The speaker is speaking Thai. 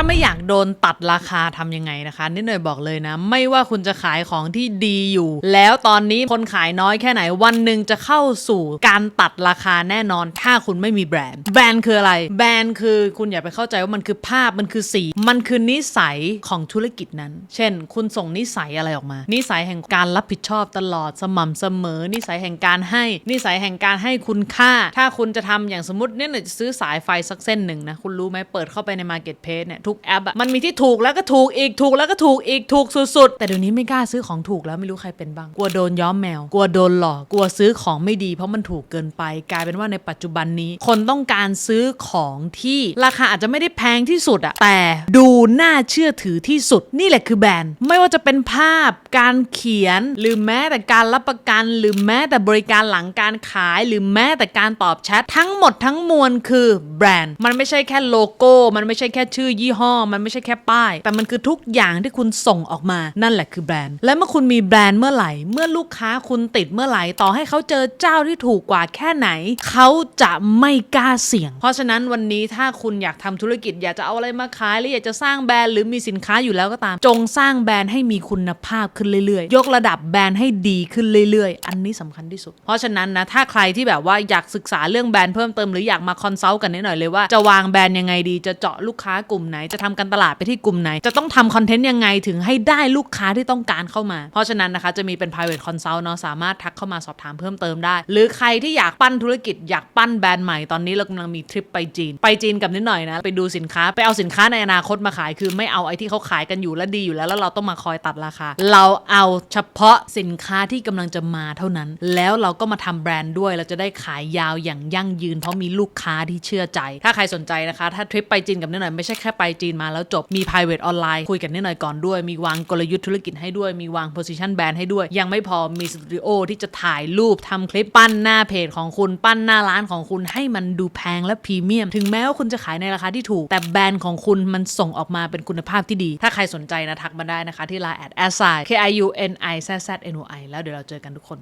ถ้าไม่อยากโดนตัดราคาทำยังไงนะคะ นิดหน่อยบอกเลยนะ ไม่ว่าคุณจะขายของที่ดีอยู่ แล้วตอนนี้คนขายน้อยแค่ไหนวันหนึ่งจะเข้าสู่การตัดราคาแน่นอน ถ้าคุณไม่มีแบรนด์แบรนด์คืออะไร แบรนด์คือคุณอย่าไปเข้าใจว่ามันคือภาพมันคือสี มันคือนิสัยของธุรกิจนั้น เช่น คุณส่งนิสัยอะไรออกมา นิสัยแห่งการรับผิดชอบตลอดสม่ำเสมอ นิสัยแห่งการให้ นิสัยแห่งการให้คุณค่า ถ้าคุณจะทำอย่างสมมติเนี่ยจะซื้อสายไฟสักเส้นหนึ่งนะคุณรู้ไหมเปิดเข้าไปใน Marketplace เนี่ยทุกแอปอะมันมีที่ถูกแล้วก็ถูกอีกถูกแล้วก็ถูกอีกถูกสุดๆ แต่เดี๋ยวนี้ไม่กล้าซื้อของถูกแล้วไม่รู้ใครเป็นบ้างกลัวโดนย้อมแมว กลัวโดนหลอกกลัวซื้อของไม่ดีเพราะมันถูกเกินไป กลายเป็นว่าในปัจจุบันนี้ คนต้องการซื้อของที่ราคาอาจจะไม่ได้แพงที่สุดอะแต่ดูน่าเชื่อถือที่สุดนี่แหละคือแบรนด์ไม่ว่าจะเป็นภาพการเขียนหรือแม้แต่การรับประกัน หรือแม้แต่บริการหลังการขาย หรือแม้แต่การตอบแชททั้งหมดทั้งมวลคือแบรนด์มันไม่ใช่แค่โลโก้ มันไม่ใช่แค่ชื่อยี่ห้อ มันไม่ใช่แค่ป้าย แต่มันคือทุกอย่างที่คุณส่งออกมานั่นแหละคือแบรนด์ และเมื่อคุณมีแบรนด์เมื่อไหร่ เมื่อลูกค้าคุณติดเมื่อไหร่ ต่อให้เขาเจอเจ้าที่ถูกกว่าแค่ไหน เขาจะไม่กล้าเสี่ยง เพราะฉะนั้นวันนี้ถ้าคุณอยากทำธุรกิจอยากจะเอาอะไรมาขายหรืออยากจะสร้างแบรนด์หรือมีสินค้าอยู่แล้วก็ตาม จงสร้างแบรนด์ให้มีคุณภาพขึ้นเรื่อยๆ ยกระดับแบรนด์ให้ดีขึ้นเรื่อยๆ อันนี้สำคัญที่สุด เพราะฉะนั้นนะถ้าใครที่แบบว่าอยากศึกษาเรื่องแบรนด์เพิ่มเติมหรืออยากมาคอนซัลท์กันนิดหน่อยเลยว่าจะวางแบรนด์ยังไงดีจะเจาะลูกค้ากลุ่มไหนจะทำการตลาดไปที่กลุ่มไหน จะต้องทำคอนเทนต์ยังไงถึงให้ได้ลูกค้าที่ต้องการเข้ามา เพราะฉะนั้นนะคะจะมีเป็น private consult เนาะสามารถทักเข้ามาสอบถามเพิ่มเติมได้ หรือใครที่อยากปั้นธุรกิจอยากปั้นแบรนด์ใหม่ตอนนี้เรากำลังมีทริปไปจีน ไปจีนกับนิดหน่อยนะ ไปดูสินค้าไปเอาสินค้าในอนาคตมาขาย คือไม่เอาไอ้ที่เขาขายกันอยู่แล้วดีอยู่แล้วแล้วเราต้องมาคอยตัดราคา เราเอาเฉพาะสินค้าที่กำลังจะมาเท่านั้น แล้วเราก็มาทำแบรนด์ด้วยเราจะได้ขายยาวอย่างยั่งยืน เพราะมีลูกค้าที่เชื่อใจ ถ้าใครสนใจนะคะ ถ้าทริปไปจีนกับนิดหน่อยไม่ใช่แค่ไปจีนมาแล้วจบมี private ออนไลน์คุยกันนิดหน่อยก่อนด้วย มีวางกลยุทธ์ธุรกิจให้ด้วย มีวาง position brand ให้ด้วย ยังไม่พอมีสตูดิโอที่จะถ่ายรูปทำคลิปปั้นหน้าเพจของคุณปั้นหน้าร้านของคุณให้มันดูแพงและพรีเมียม ถึงแม้ว่าคุณจะขายในราคาที่ถูก แต่แบรนด์ของคุณมันส่งออกมาเป็นคุณภาพที่ดี ถ้าใครสนใจนะทักมาได้นะคะที่ line at s i k i u n i z z n o i แล้วเดี๋ยวเราเจอกันทุกคน